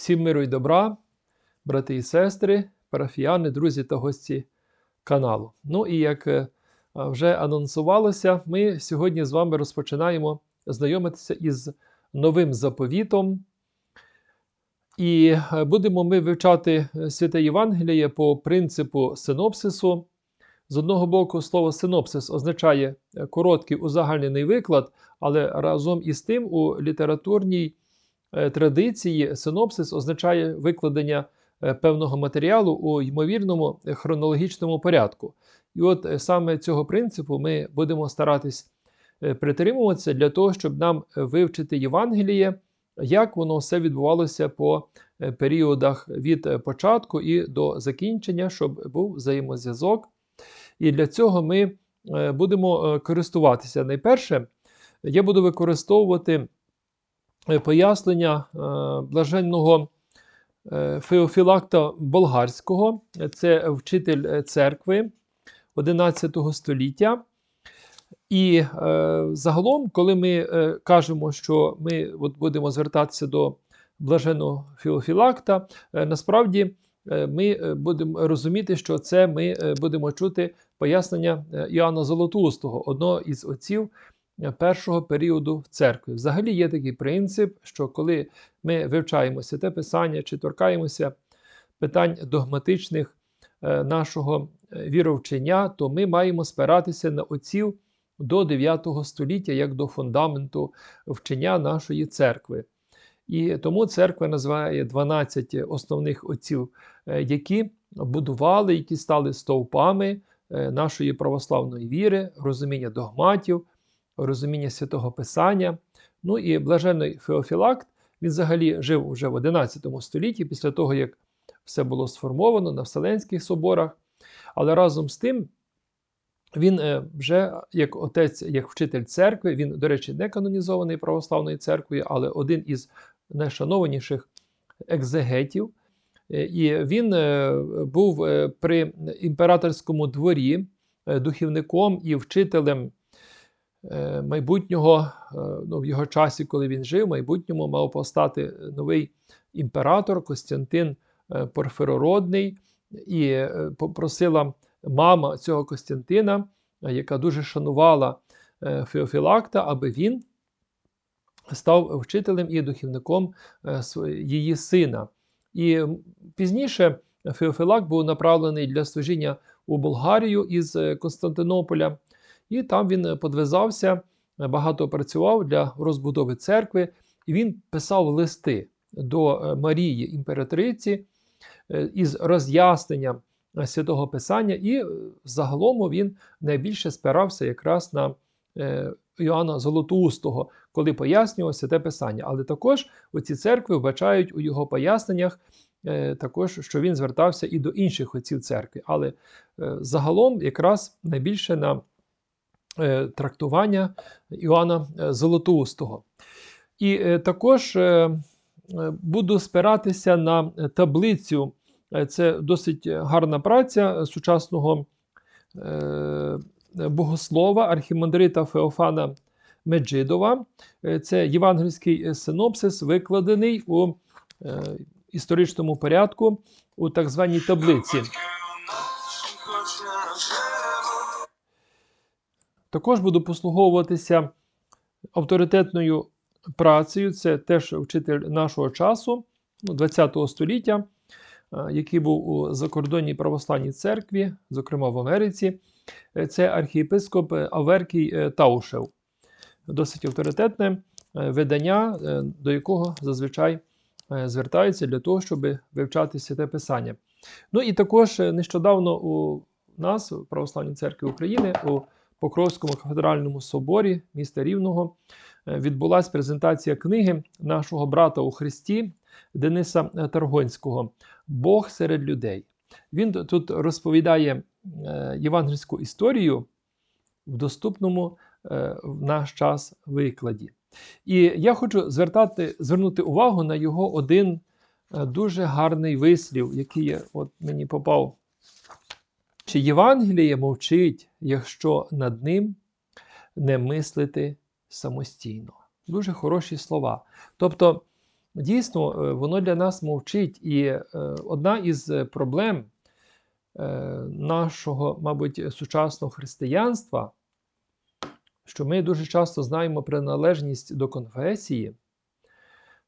Всім миру й добра, брати і сестри, парафіяни, друзі та гості каналу. Ну і як е, вже анонсувалося, ми сьогодні з вами розпочинаємо знайомитися із новим заповітом. І е, будемо ми вивчати е, Святе Євангеліє по принципу синопсису. З одного боку, слово синопсис означає короткий узагальнений виклад, але разом із тим у літературній традиції синопсис означає викладення е, певного матеріалу у ймовірному е, хронологічному порядку. І от е, саме цього принципу ми будемо старатись е, притримуватися для того, щоб нам е, вивчити Євангеліє, як воно все відбувалося по е, періодах від е, початку і до закінчення, щоб був взаємозв'язок. І для цього ми е, будемо е, користуватися. Найперше, я буду використовувати е, пояснення е, блаженного е, Феофілакта Болгарського, це вчитель е, церкви 11 століття. І е, загалом, коли ми е, кажемо, що ми будемо звертатися до блаженого Феофілакта, е, насправді е, ми е, будемо розуміти, що це ми е, будемо чути пояснення е, Іоанна Золотоустого, одного із отців е, першого періоду в церкві. Взагалі є такий принцип, що коли ми вивчаємо святе писання чи торкаємося питань догматичних е, нашого е, віровчення, то ми маємо спиратися на отців до 9 століття як до фундаменту вчення нашої церкви. І тому церква називає 12 основних отців, е, які будували, які стали стовпами нашої православної віри, розуміння догматів, розуміння святого Писання. Ну і блаженний Феофілакт, він взагалі жив уже в 11 столітті, після того, як все було сформовано на Вселенських соборах. Але разом з тим, він е, вже як отець, як вчитель церкви, він, до речі, не канонізований православною церквою, але один із найшанованіших екзегетів. Е, І він е, був при імператорському дворі духівником і вчителем майбутнього, е, ну, в його часі, коли він жив, в майбутньому мав постати новий імператор Костянтин е, Порфирородний, і е, попросила мама цього Костянтина, е, яка дуже шанувала е, Феофілакта, аби він став вчителем і духівником е, її сина. І пізніше Феофілакт був направлений для служіння у Болгарію із е, Константинополя, і там він е, подвизався, е, багато працював для розбудови церкви, і він писав листи до е, Марії імператриці із роз'ясненням святого Писання, і загалом він найбільше спирався якраз на Іоанна Золотоустого, коли пояснював святе Писання. Але також оці церкви вбачають у його поясненнях також, що він звертався і до інших отців церкви. Але загалом якраз найбільше на трактування Іоанна е, Золотоустого. І е, також е, е, буду спиратися на е, таблицю. Е, Це досить гарна праця сучасного е, богослова архімандрита Феофана Меджидова. Е, Це євангельський е, синопсис, викладений у е, історичному порядку у так званій таблиці. Також буду послуговуватися авторитетною працею. Це теж вчитель нашого часу, ну, 20 століття, е, який був у закордонній православній церкві, зокрема в Америці. Е, Це архієпископ е, Аверкій Таушев. Досить авторитетне видання, до якого зазвичай звертаються для того, щоб вивчати святе Писання. Ну і також нещодавно у нас, у Православній церкві України, у Покровському кафедральному соборі міста Рівного е, відбулася презентація книги нашого брата у Христі Дениса е, Таргонського Бог серед людей. Він тут розповідає е, євангельську історію в доступному в наш час викладі. І я хочу звертати, звернути увагу на його один дуже гарний вислів, який от мені попав. Чи Євангеліє мовчить, якщо над ним не мислити самостійно? Дуже хороші слова. Тобто дійсно е, воно для нас мовчить. І е, одна із проблем е, нашого, мабуть, сучасного християнства, що ми дуже часто знаємо приналежність до конфесії,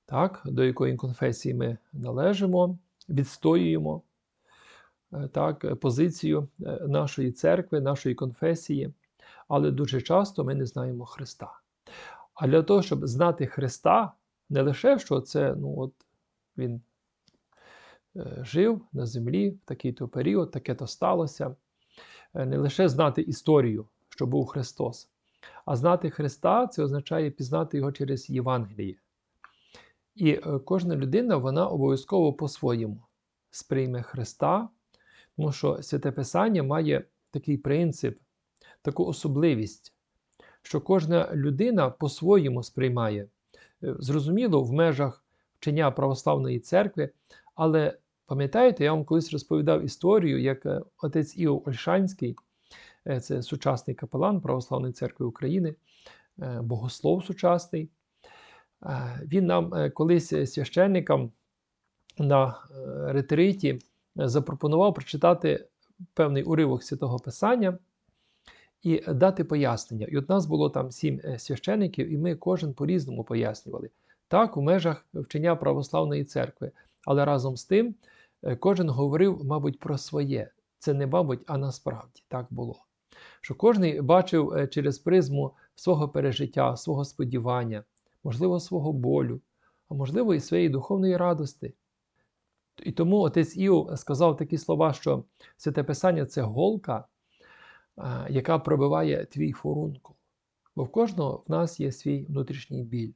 так, до якої конфесії ми належимо, відстоюємо так, позицію нашої церкви, нашої конфесії, але дуже часто ми не знаємо Христа. А для того, щоб знати Христа, не лише що це ну от Він е, жив на землі в такий-то період, таке-то сталося, е, не лише знати історію, що був Христос, а знати Христа це означає пізнати Його через Євангеліє. І е, кожна людина вона обов'язково по-своєму сприйме Христа, тому що Святе Писання має такий принцип, таку особливість, що кожна людина по-своєму сприймає. Е, зрозуміло, в межах вчення православної церкви, але пам'ятаєте, я вам колись розповідав історію, як е, отець Іов Ольшанський, е, це сучасний капелан Православної церкви України, богослов сучасний. Він нам колись священникам на ретриті запропонував прочитати певний уривок святого Писання і дати пояснення. І от нас було там сім е, священиків, і ми кожен по-різному пояснювали. Так, у межах вчення православної церкви. Але разом з тим е, кожен говорив, мабуть, про своє. Це не мабуть, а насправді так було. Що кожен бачив е, через призму свого пережиття, свого сподівання, можливо, свого болю, а можливо, і своєї духовної радости. І тому отець Іов сказав такі слова, що святе Писання це голка, яка пробиває твій фурункул. Бо в кожного в нас є свій внутрішній біль,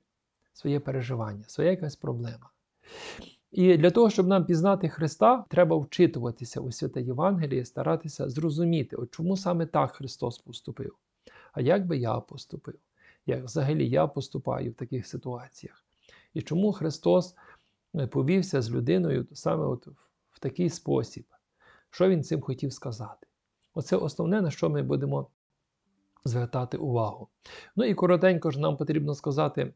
своє переживання, своя якась проблема. І для того, щоб нам пізнати Христа, треба вчитуватися у святе Євангеліє, старатися зрозуміти, от чому саме так Христос поступив. А як би я поступив? Як взагалі я поступаю в таких ситуаціях? І чому Христос повівся з людиною саме от в такий спосіб? Що Він цим хотів сказати? Оце основне, на що ми будемо звертати увагу. Ну і коротенько ж нам потрібно сказати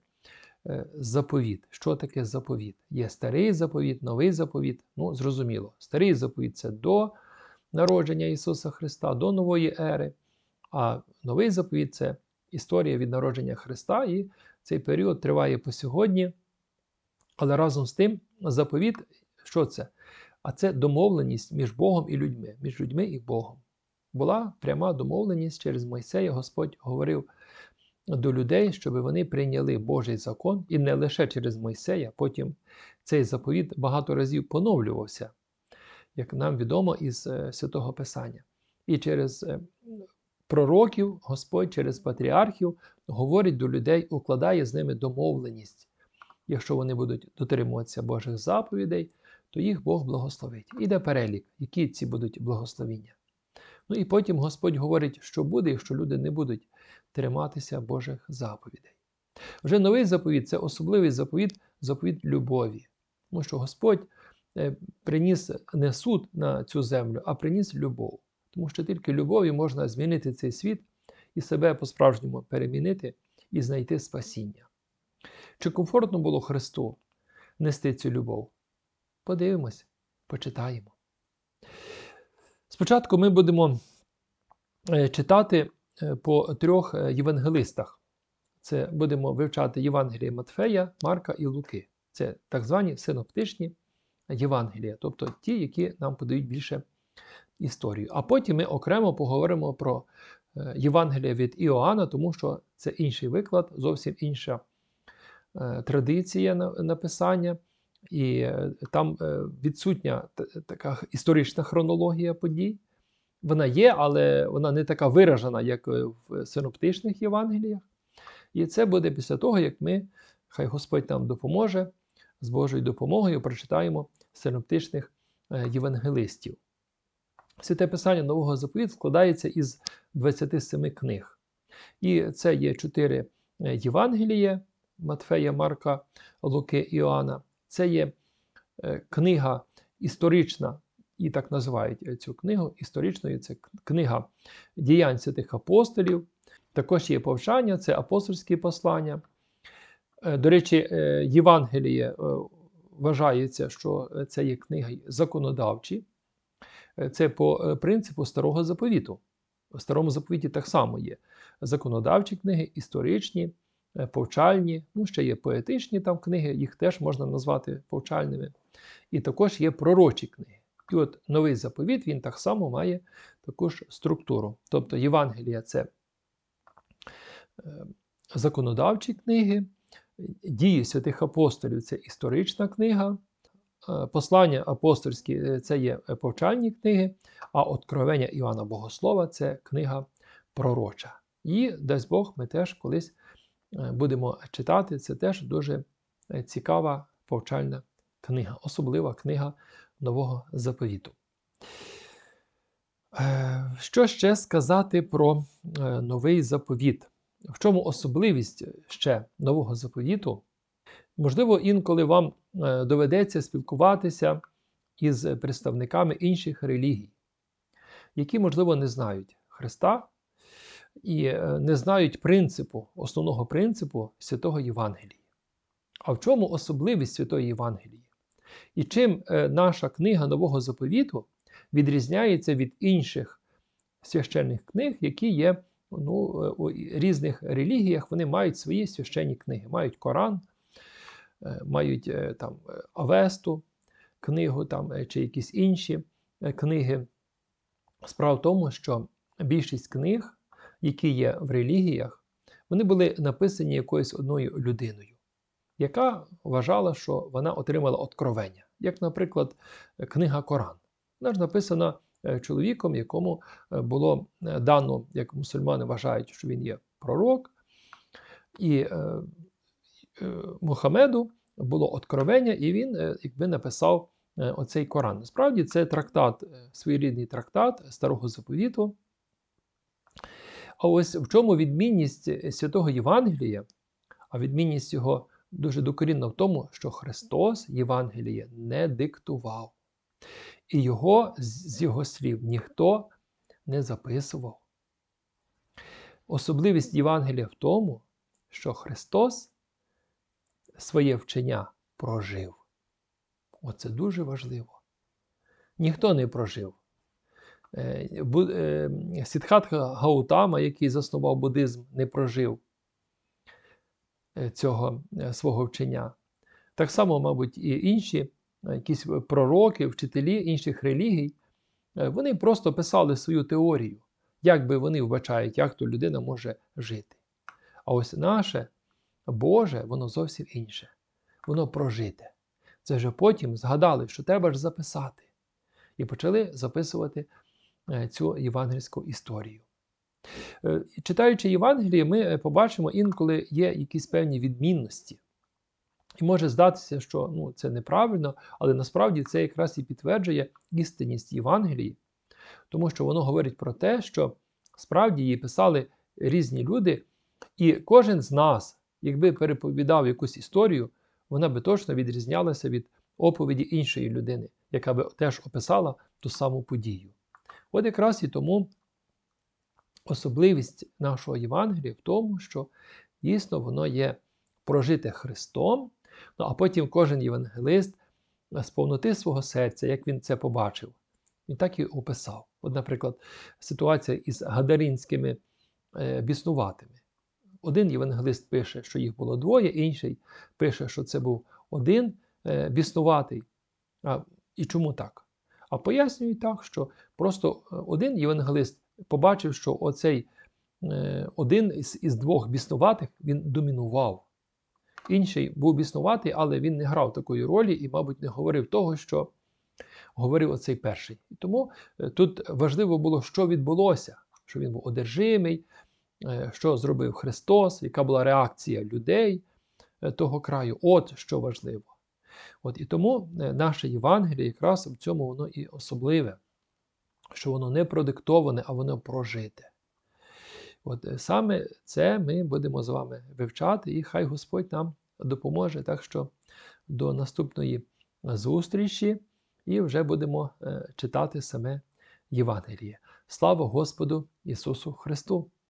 е, заповіт. Що таке заповіт? Є старий заповіт, новий заповіт. Ну, зрозуміло, старий заповіт це до народження Ісуса Христа, до нової ери. А новий заповіт це історія від народження Христа, і цей період триває по сьогодні. Але разом з тим, заповіт, що це? А це домовленість між Богом і людьми, між людьми і Богом була пряма домовленість через Мойсея. Господь говорив до людей, щоб вони прийняли Божий закон, і не лише через Мойсея. Потім цей заповіт багато разів поновлювався, як нам відомо із е, святого Писання. І через е, пророків Господь через патріархів говорить до людей, укладає з ними домовленість. Якщо вони будуть дотримуватися Божих заповідей, то їх Бог благословить. Іде перелік, які ці будуть благословіння. Ну і потім Господь говорить, що буде, якщо люди не будуть триматися Божих заповідей. Вже новий заповіт це особливий заповіт, заповіт любові. Тому що Господь е, приніс не суд на цю землю, а приніс любов. Тому що тільки любов'ю можна змінити цей світ і себе по-справжньому перемінити і знайти спасіння. Чи комфортно було Христу нести цю любов? Подивимось, почитаємо. Спочатку ми будемо е, читати е, по трьох е, євангелистах. Це будемо вивчати Євангелія Матфея, Марка і Луки. Це так звані синоптичні Євангелія, тобто ті, які нам подають більше історію. А потім ми окремо поговоримо про Євангелія від Іоанна, тому що це інший виклад, зовсім інша традиція написання. І е, там е, відсутня така історична хронологія подій. Вона є, але вона не така виражена, як е, в синоптичних Євангеліях. І це буде після того, як ми, хай Господь нам допоможе, з Божою допомогою прочитаємо синоптичних євангелистів. Святе Писання Нового заповіту складається із 27 книг. І це є чотири Євангелія Матфея, Марка, Луки Іоанна. Це є е, книга історична, і так називають е, цю книгу історичною. Це книга діянь святих апостолів. Також є повчання, це апостольські послання. Е, До речі, Євангеліє вважається, що це є книги законодавчі. Це по принципу старого заповіту. В старому заповіті так само є законодавчі книги, історичні, повчальні, ну ще є поетичні там книги, їх теж можна назвати повчальними. І також є пророчі книги. І от новий заповіт він так само має таку ж структуру. Тобто Євангелія це е, законодавчі книги, дії святих апостолів це історична книга, е, послання апостольські е, це є е, повчальні книги, а Откровення Івана Богослова це книга пророча. І дасть Бог, ми теж колись е, будемо читати. Це теж дуже е, цікава повчальна книга, особлива книга Нового заповіту. Е, Що ще сказати про е, новий заповіт? В чому особливість ще нового заповіту? Можливо, інколи вам е, доведеться спілкуватися із представниками інших релігій, які, можливо, не знають Христа і е, не знають принципу, основного принципу святого Євангелії. А в чому особливість святої Євангелії? І чим е, наша книга Нового заповіту відрізняється від інших священних книг, які є ну, е, у різних релігіях, вони мають свої священні книги, мають Коран, мають там Авесту, книгу там, чи якісь інші книги. Справа в тому, що більшість книг, які є в релігіях, вони були написані якоюсь одною людиною, яка вважала, що вона отримала откровення. Як, наприклад, книга Коран. Вона ж написана е, чоловіком, якому е, було е, дано, як мусульмани вважають, що він є пророк, і Мухаммеду було откровення, і він якби написав оцей Коран. Насправді це трактат, своєрідний трактат старого заповіту. А ось в чому відмінність е, святого Євангелія, а відмінність його дуже докорінна в тому, що Христос Євангеліє не диктував. І його з з його слів ніхто не записував. Особливість Євангелія в тому, що Христос своє вчення прожив. Оце дуже важливо. Ніхто не прожив. Е, е, Сідхатха Гаутама, який заснував буддизм, не прожив е, цього свого вчення. Так само, мабуть, і інші якісь пророки, вчителі інших релігій, вони просто писали свою теорію, як би вони вбачають, як то людина може жити. А ось наше Боже, воно зовсім інше. Воно прожите. Це вже потім згадали, що треба ж записати. І почали записувати цю євангельську історію. Е, Читаючи Євангеліє, ми е, побачимо інколи є якісь певні відмінності. І може здатися, що ну, це неправильно, але насправді це якраз і підтверджує істинність Євангелії, тому що воно говорить про те, що справді її писали різні люди, і кожен з нас, якби переповідав якусь історію, вона би точно відрізнялася від оповіді іншої людини, яка би теж описала ту саму подію. От якраз і тому особливість нашого Євангелія в тому, що дійсно воно є прожите Христом, ну а потім кожен євангелист з повноти свого серця, як він це побачив, він так і описав. От, наприклад, ситуація із гадаринськими е, біснуватими. Один євангелист пише, що їх було двоє, інший пише, що це був один е, біснуватий. А, і чому так? А пояснюють так, що просто е, один євангелист побачив, що оцей е, один із, із двох біснуватих він домінував. Інший був біснуватий, але він не грав такої ролі і, мабуть, не говорив того, що говорив оцей перший. І тому е, тут важливо було, що відбулося, що він був одержимий, що зробив Христос, яка була реакція людей того краю. От що важливо. От І тому е, наше Євангеліє якраз в цьому воно і особливе, що воно не продиктоване, а воно прожите. От е, саме це ми будемо з вами вивчати, і хай Господь нам допоможе. Так що до наступної зустрічі і вже будемо е, читати саме Євангеліє. Слава Господу Ісусу Христу!